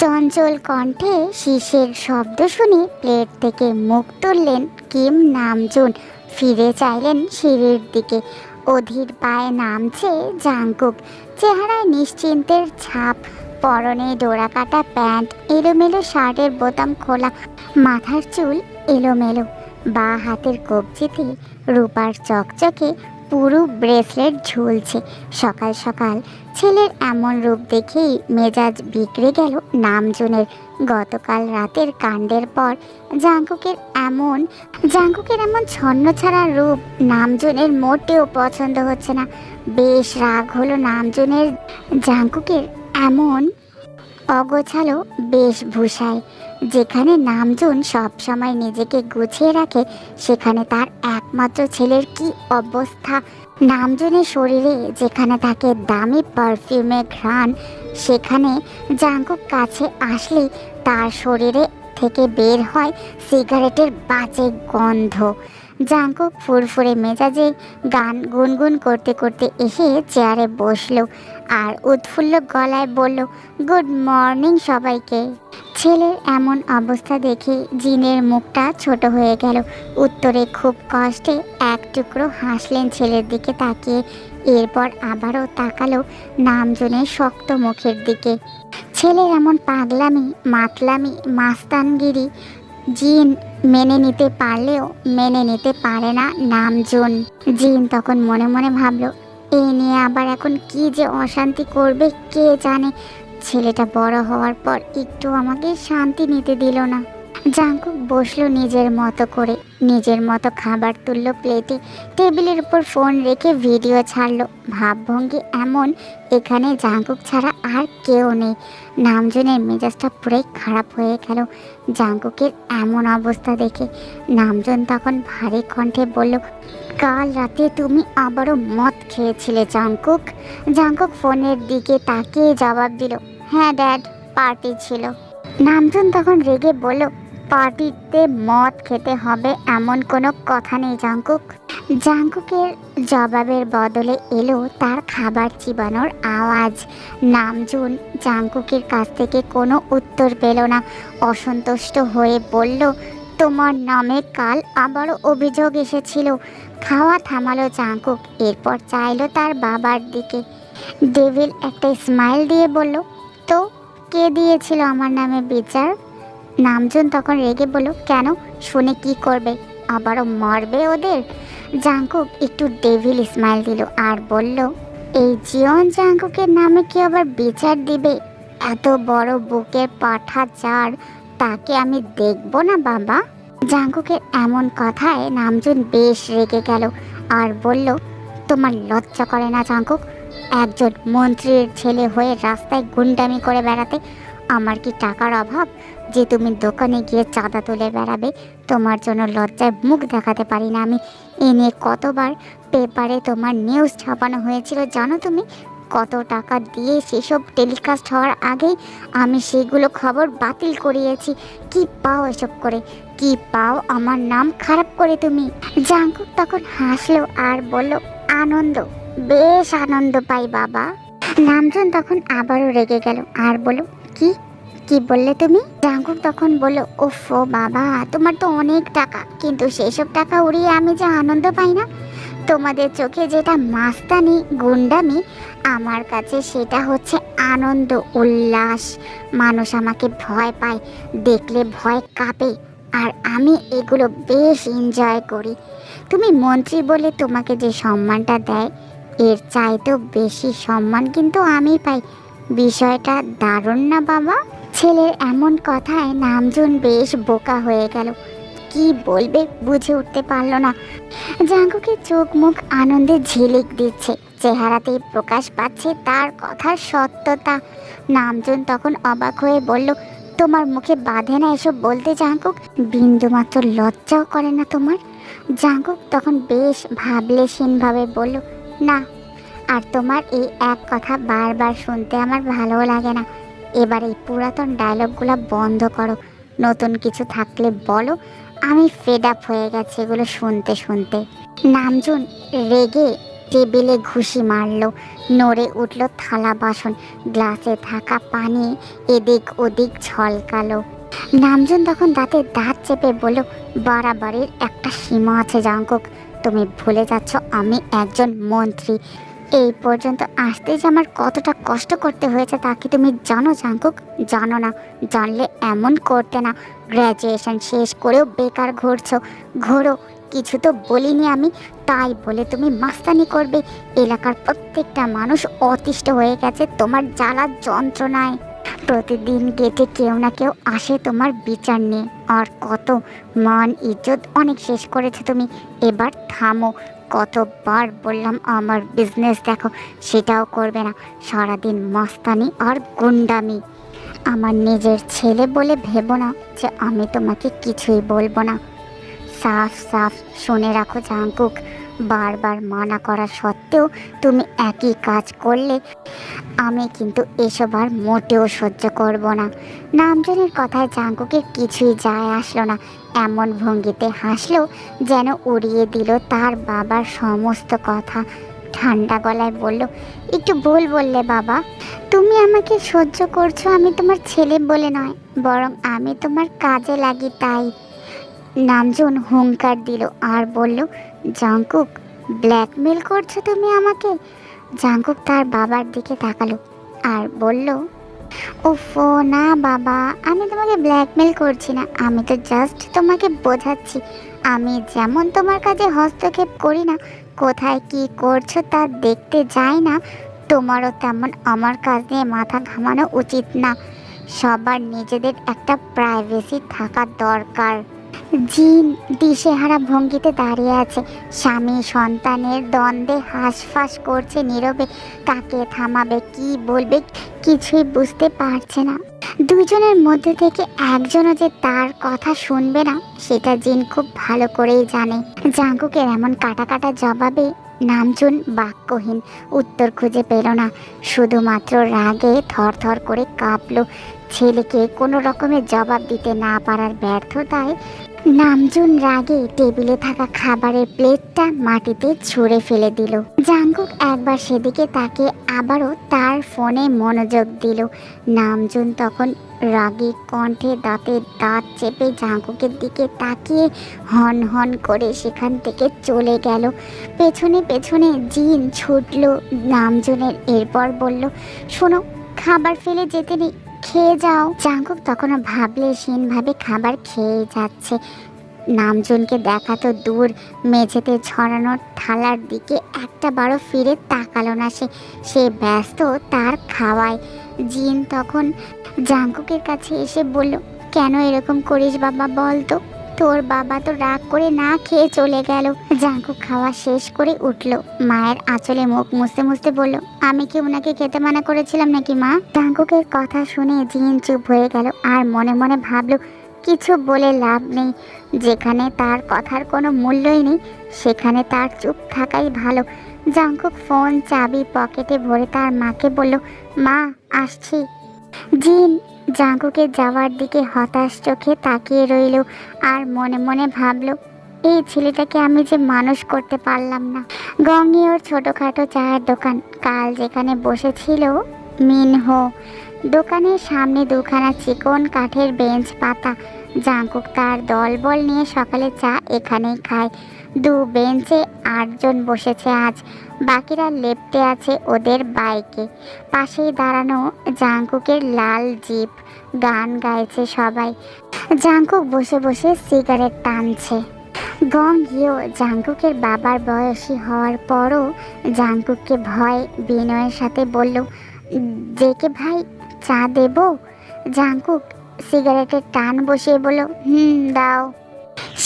চঞ্চল কণ্ঠে শীষের শব্দ শুনে প্লেট থেকে মুখ তুললেন কিম নামজুন। ফিরে চাইলেন সিঁড়ির দিকে। অধীর পায়ে নামছে জাঙ্কুক। চেহারায় নিশ্চিন্তের ছাপ, পরনে ডোরাকাটা প্যান্ট, এলোমেলো শার্টের বোতাম খোলা, মাথার চুল এলোমেলো। বা হাতের কবজিতে রূপার চকচকে পুরো ব্রেসলেট ঝুলছে। সকাল সকাল ছেলের এমন রূপ দেখেই মেজাজ বিগড়ে গেল নামজনের। গতকাল রাতের কাণ্ডের পর জাঙ্কুকের এমন জাঙ্কুকের এমন ছন্ন ছাড়া রূপ নামজনের মোটেও পছন্দ হচ্ছে না। বেশ রাগ হলো নামজনের জাঙ্কুকের এমন অগোছালো বেশ বেশভূষায়। যেখানে নামজুন সবসময় নিজেকে গুছিয়ে রাখে, সেখানে তার একমাত্র ছেলের কি অবস্থা? নামজনের শরীরে যেখানে থাকে দামি পারফিউমে ঘ্রাণ, সেখানে জাঙ্কুক কাছে আসলে তার শরীরে থেকে বের হয় সিগারেটের বাজে গন্ধ। জাঙ্কুক ফুরফুরে মেজাজে গান গুনগুন করতে করতে এসে চেয়ারে বসল আর উৎফুল্ল গলায় বলল, গুড মর্নিং সবাইকে। ছেলের এমন অবস্থা দেখে জিনের মুখটা ছোট হয়ে গেল। উত্তরে খুব কষ্টে এক টুকরো হাসলেন ছেলের দিকে তাকিয়ে। এরপর আবারও তাকালো নামজনের শক্ত মুখের দিকে। ছেলের এমন পাগলামি, মাতলামি, মাস্তানগিরি জিন মেনে নিতে পারলেও মেনে নিতে পারে না নামজুন। জিন তখন মনে মনে ভাবলো, এ নিয়ে আবার এখন কি যে অশান্তি করবে কে জানে। ছেলেটা বড় হওয়ার পর একটু আমাকে শান্তি নিতে দিল না। জাঙ্কুক বসল নিজের মতো করে। নিজের মতো খাবার তুললো প্লেটে। টেবিলের উপর ফোন রেখে ভিডিও ছাড়লো। ভাবভঙ্গি এমন, এখানে জাঙ্কুক ছাড়া আর কেউ নেই। নামজনের মেজাজটা পুরাই খারাপ হয়ে গেল জাঙ্কুকের এমন অবস্থা দেখে। নামজন তখন ভারী কণ্ঠে বলল, কাল রাতে তুমি আবারও মদ খেয়েছিলে জাঙ্কুক? জাঙ্কুক ফোনের দিকে তাকিয়ে জবাব দিল হ্যাঁ ড্যাড, পার্টি ছিল। নামজন তখন রেগে বলল পার্টিতে মদ খেতে হবে এমন কোনো কথা নেই জাঙ্কুক জাঙ্কুকের জবাবের বদলে এলো তার খাবার চিবানোর আওয়াজ। নামজুন জাঙ্কুকের কাছ থেকে কোনো উত্তর পেল না। অসন্তুষ্ট হয়ে বলল, তোমার নামে কাল আবারও অভিযোগ এসেছিল। খাওয়া থামালো জাঙ্কুক এরপর চাইলো তার বাবার দিকে। ডেভিল একটা স্মাইল দিয়ে বলল, তো কে দিয়েছিল আমার নামে বিচার? নামজন তখন রেগে বলল, কেন? শুনে কি করবে? আবারও মারবে ওদের? জাঙ্কুক একটু ডেভিল স্মাইল দিল আর বলল, এই জিয়ন জাঙ্কুকের নামে কি আবার বিচার দিবে? এত বড় বুকের পাঠা চার তাকে আমি দেখব না বাবা? জাঙ্কুকের এমন কথায় নামজুন বেশ রেগে গেল আর বলল, তোমার লজ্জা করে না জাঙ্কুক? একজন মন্ত্রীর ছেলে হয়ে রাস্তায় গুন্ডামি করে বেড়াতে আমার কি টাকার অভাব যে তুমি দোকানে গিয়ে চাঁদা তুলে বেড়াবে? তোমার জন্য লজ্জায় মুখ দেখাতে পারি না আমি। এ নিয়ে কতবার পেপারে তোমার নিউজ ছাপানো হয়েছিল জানো তুমি? কত টাকা দিয়ে সেসব টেলিকাস্ট হওয়ার আগেই আমি সেগুলো খবর বাতিল করিয়েছি। কি পাও এসব করে? কি পাও আমার নাম খারাপ করে তুমি? জাঙ্কুক তখন হাসলো আর বলল, আনন্দ, বেশ আনন্দ পাই বাবা। নামজন তখন আবারও রেগে গেল আর বলল কি? কি বললে তুমি? জাঙ্কুক তখন বলল ওফো বাবা, তোমার তো অনেক টাকা। কিন্তু সেসব টাকা উড়িয়ে আমি যে আনন্দ পাই না। তোমাদের চোখে যেটা মাস্তানি, গুন্ডামি, আমার কাছে সেটা হচ্ছে আনন্দ, উল্লাস। মানুষ আমাকে ভয় পায়, দেখলে ভয় কাঁপে, আর আমি এগুলো বেশ এনজয় করি। তুমি মন্ত্রী বলে তোমাকে যে সম্মানটা দেয়, এর চাইতেও বেশি সম্মান কিন্তু আমি পাই। বিষয়টা দারুণ না বাবা? ছেলের এমন কথায় নামজন বেশ বোকা হয়ে গেল। কি বলবে বুঝে উঠতে পারল না। জাঙ্কুকের চোখ মুখ আনন্দে ঝিলিক দিচ্ছে। চেহারাতেই প্রকাশ পাচ্ছে তার কথার সত্যতা। নামজন তখন অবাক হয়ে বলল, তোমার মুখে বাঁধে না এসব বলতে জাঙ্কুক? বিন্দুমাত্র লজ্জাও করে না তোমার? জাঙ্কুক তখন বেশ ভাবলেশীনভাবে বলল, না আর তোমার এই এক কথা বারবার শুনতে আমার ভালোও লাগে না। এবার এই পুরাতন ডায়লগগুলো বন্ধ করো। নতুন কিছু থাকলে বলো, আমি ফেড আপ হয়ে গেছে এগুলো শুনতে শুনতে। নামজুন রেগে টেবিলে ঘুষি মারলো, নড়ে উঠল থালা বাসন, গ্লাসে থাকা পানি এদিক ওদিক ছলকালো। নামজুন তখন দাঁতে দাঁত চেপে বলল বাড়াবাড়ির একটা সীমা আছে জাঙ্কুক তুমি ভুলে যাচ্ছ আমি একজন মন্ত্রী। এই পর্যন্ত আসতে যে আমার কতটা কষ্ট করতে হয়েছে তা কি তুমি জানো, জাঙ্কুক? জানো না। জানলে এমন করতে না। গ্র্যাজুয়েশন শেষ করেও বেকার ঘুরছো। ঘোরো, কিছু তো বলিনি আমি। তাই বলে তুমি মাস্তানি করবে। এলাকার প্রত্যেকটা মানুষ অতিষ্ঠ হয়ে গেছে তোমার জ্বালার যন্ত্রণায়। প্রতিদিন গেটে কেউ না কেউ আসে তোমার বিচার নিয়ে। আর কত মান ইজ্জত অনেক শেষ করেছ তুমি। এবার থামো। কতবার বললাম, আমার বিজনেস দেখো, সেটাও করবে না। সারাদিন মস্তানি আর গুন্ডামি। আমার নিজের ছেলে বলে ভেবো না যে আমি তোমাকে কিছুই বলব না। সাফ সাফ শুনে রাখো জাঙ্কুক, বারবার মানা করা সত্ত্বেও তুমি একই কাজ করলে, আমি কিন্তু এসব আর মোটেও সহ্য করব না। নামজনের কথায় জাঙ্কুকের কিছুই যায় আসলো না। এমন ভঙ্গিতে হাসলো যেন উড়িয়ে দিল তার বাবার সমস্ত কথা। ঠান্ডা গলায় বলল, একটু ভুল বললে বাবা। তুমি আমাকে সহ্য করছ আমি তোমার ছেলে বলে নয়, বরং আমি তোমার কাজে লাগি তাই। নামজন হুঙ্কার দিল আর বলল, জাঙ্কুক ব্ল্যাকমেল করছ তুমি আমাকে? জাঙ্কুক তার বাবার দিকে তাকালো আর বলল ওফো না বাবা, আমি তোমাকে ব্ল্যাকমেল করছি না, আমি তো জাস্ট তোমাকে বোঝাচ্ছি। আমি যেমন তোমার কাছে হস্তক্ষেপ করি না, কোথায় কি করছ তা দেখতে যাই না, তোমারও তেমন আমার কাজ নিয়ে মাথা ঘামানো উচিত না। সবার নিজেদের একটা প্রাইভেসি থাকা দরকার। জিন দিশেহারা ভঙ্গিতে দাঁড়িয়ে আছে। স্বামী সন্তানের দ্বন্দ্বে হাঁসফাঁস করছে নীরবে। কাকে থামাবে, কি বলবে, কিছুই বুঝতে পারছে না। দুজনের মধ্যে থেকে একজনও যে তার কথা শুনবে না, সেটা জিন খুব ভালো করেই জানে। জাঙ্কুকের এমন কাটা কাটা জবাবে নামচুন বাক্যহীন, উত্তর খুঁজে পেল না। শুধুমাত্র রাগে থরথর করে কাঁপল। ছেলেকে কোনো রকমের জবাব দিতে না পারার ব্যর্থতায় নামজুন রাগে টেবিলে থাকা খাবারের প্লেটটা মাটিতে ছুঁড়ে ফেলে দিল। জাঙ্কুক একবার সেদিকে তাকে আবারও তার ফোনে মনোযোগ দিল। নামজুন তখন রাগী কণ্ঠে দাঁতে দাঁত চেপে জাঙ্কুকের দিকে তাকিয়ে হন হন করে সেখান থেকে চলে গেল। পেছনে পেছনে জিন ছুটল। নামজুনের এরপর বলল, শোনো, খাবার ফেলে যেতে নেই। খেয়ে যাও। জাঙ্কুক তখনও ভাবলে সেনভাবে খাবার খেয়ে যাচ্ছে। নামজনকে দেখা তো দূর, মেঝেতে ছড়ানো থালার দিকে একটা বারো ফিরে তাকালো না সে। সে ব্যস্ত তার খাওয়ায়। জিন তখন জাঙ্কুকের কাছে এসে বলল, কেন এরকম করিস বাবা বল তো তোর বাবা তো রাগ করে না খেয়ে চলে গেল। জাঙ্কুক খাওয়া শেষ করে উঠল। মায়ের আঁচলে মুখ মুছতে মুছতে বলল, আমি কি ওনাকে খেতে মানা করেছিলাম নাকি মা? জাঙ্কুকের কথা শুনে জিন চুপ হয়ে গেল আর মনে মনে ভাবলো, কিছু বলে লাভ নেই। যেখানে তার কথার কোনো মূল্যই নেই, সেখানে তার চুপ থাকাই ভালো। জাঙ্কুক ফোন চাবি পকেটে ভরে তার মাকে বলল, মা, আসছি। জিন জাঙ্কুকে যাওয়ার দিকে হতাশ চোখে তাকিয়ে রইল আর মনে মনে ভাবলো, এই ছেলেটাকে আমি যে মানুষ করতে পারলাম না। গঙ্গি ওর ছোটোখাটো চায়ের দোকান, কাল যেখানে বসেছিল মিনহো। দোকানের সামনে দুখানা চিকন কাঠের বেঞ্চ পাতা। জাঙ্কুক তার দলবল নিয়ে সকালে চা এখানেই খায়। দু বেঞ্চে আটজন বসেছে আজ। বাকিরা লেপটে আছে ওদের বাইকে। পাশেই দাঁড়ানো জাঙ্কুকের লাল জিপ। গান গাইছে সবাই। জাঙ্কুক বসে বসে সিগারেট টানছে। গং হিও জাঙ্কুকের বাবার বয়সী হওয়ার পরও জাঙ্কুককে ভয়, বিনয়ের সাথে বলল, জেকে ভাই, চা দেব? জাঙ্কুক সিগারেটের টান বসিয়ে বলল, হুম, দাও।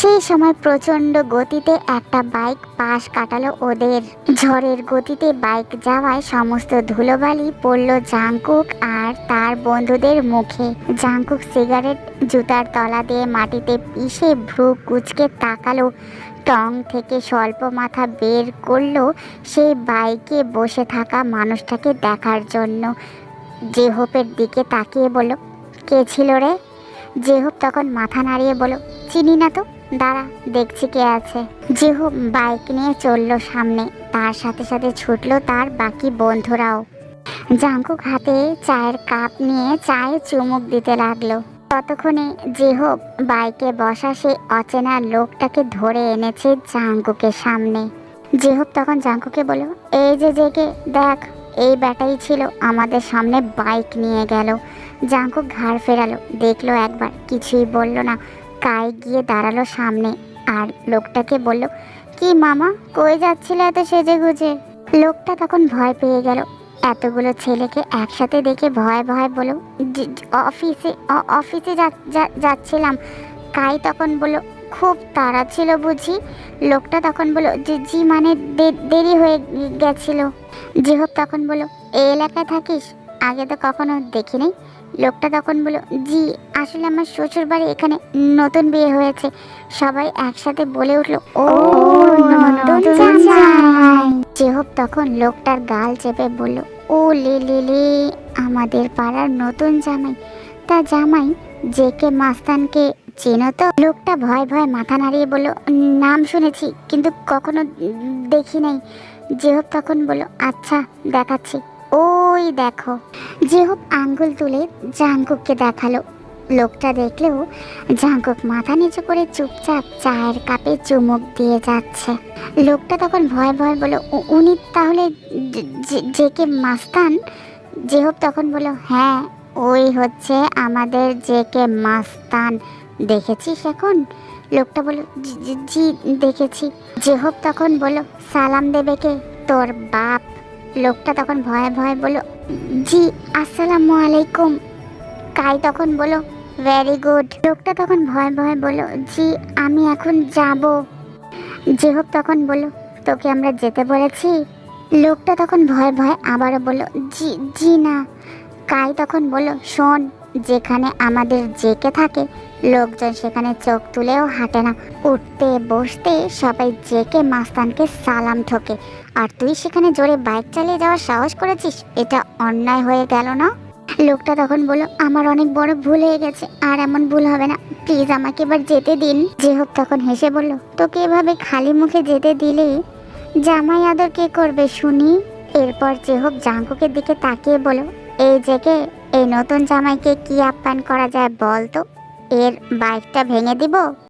সেই সময় প্রচণ্ড গতিতে একটা বাইক পাশ কাটালো ওদের। ঝড়ের গতিতে বাইক যাওয়ায় সমস্ত ধুলোবালি পড়ল জাঙ্কুক আর তার বন্ধুদের মুখে। জাঙ্কুক সিগারেট জুতার তলা দিয়ে মাটিতে পিষে ভ্রু কুচকে তাকালো, টং থেকে স্বল্প মাথা বের করল সেই বাইকে বসে থাকা মানুষটাকে দেখার জন্য। জেহোপের দিকে তাকিয়ে বলল, কে ছিল রে? জেহুব তখন মাথা নাড়িয়ে বলো চিনি না তো? দাঁড়া, দেখছি কে আছে। জেহুব বাইক নিয়ে চলল সামনে। তার সাথে সাথে ছুটলো তার বাকি বন্ধুরাও। জাঙ্কুক হাতে চায়ের কাপ নিয়ে চায়ে চুমুক দিতে লাগল। ততক্ষণে যেহোক বাইকে বসা সেই অচেনা লোকটাকে ধরে এনেছে জাঙ্কুকের সামনে। যেহোক তখন জাঙ্কুকে বলল, এই যে জেগে, দেখ। এই ব্যাটাই ছিল আমাদের সামনে বাইক নিয়ে গেল। জাঙ্কুক ঘাড় ফেরালো, দেখল একবার, কিছুই বলল না। কাই গিয়ে দাঁড়াল সামনে আর লোকটাকে বলল, কি মামা, কই যাচ্ছিল এত সেজে গুজে? লোকটা তখন ভয় পেয়ে গেল। এতগুলো ছেলেকে একসাথে দেখে ভয় ভয় বলো "জি- জি- অফিসে অফিসে যাচ্ছিলাম। কাই তখন বলল খুব তাড়া ছিল বুঝি। লোকটা তখন বলল যে জি মানে দেরি হয়ে গেছিল। জিহব তখন বলল এই এলাকায় থাকিস? আগে তো কখনো দেখিনি। লোকটা তখন বলল, জি, আসলে আমার শ্বশুর বাড়ি এখানে নতুন বিয়ে হয়েছে। সবাই একসাথে বলে উঠল, ও জামাই। জেহব তখন লোকটার গাল চেপে বলল, ও লে লে লে, আমাদের পাড়ার নতুন জামাই। তা জামাই জেকে মাস্তানকে চেনো তো? লোকটা ভয় ভয় মাথা নাড়িয়ে বলল, নাম শুনেছি, কিন্তু কখনো দেখি নাই। জেহব তখন বলল আচ্ছা দেখাচ্ছি। ওই দেখো। জেহব আঙ্গুল তুলে জাঙ্কুককে দেখাল। লোকটা দেখলেও জাঙ্কুক মাথা নিচু করে চুপচাপ চায়ের কাপে চুমুক দিয়ে যাচ্ছে। লোকটা তখন ভয় ভয় বলল উনি তাহলে যে- জেকে মাস্তান? জেহব তখন বলল হ্যাঁ ওই হচ্ছে আমাদের জেকে মাস্তান। দেখেছিস এখন? লোকটা বলল, "জি- দেখেছি। জেহব তখন বলল, সালাম দেবে কে? তোর বাপ। লোকটা তখন ভয়ে ভয়ে বলল, জি, আসসালামু আলাইকুম। কাই তখন বলল, ভেরি গুড। লোকটা তখন ভয়ে ভয়ে বলল, জি, আমি এখন যাব। জেহব তখন বলল, তোকে আমরা যেতে বলেছি? লোকটা তখন ভয়ে ভয়ে আবারও বলল, জি জি না। কাই তখন বলল, শোন যেখানে আমাদের জেকে থাকে, লোকজন সেখানে চোখ তুলেও হাঁটে না। উঠতে, বসতে সবাই জেকে মাস্তানকে সালাম ঠোকে। আর তুই সেখানে জোরে বাইক চালিয়ে যাওয়ার সাহস করেছিস? এটা অন্যায় হয়ে গেল না? লোকটা তখন বলল, আমার অনেক বড় ভুল হয়ে গেছে, আর এমন ভুল হবে না। প্লিজ আমাকে এবার যেতে দিন। জেহব তখন হেসে বলল, তোকে এভাবে খালি মুখে যেতে দিলে জামাই আদর কে করবে শুনি? এরপর জেহব জাঙ্কুকের দিকে তাকিয়ে বলো এই জেগে এই নতুন জামাইকে কি আপ্যান করা যায় বল তো এর বাইকটা ভেঙে দিব?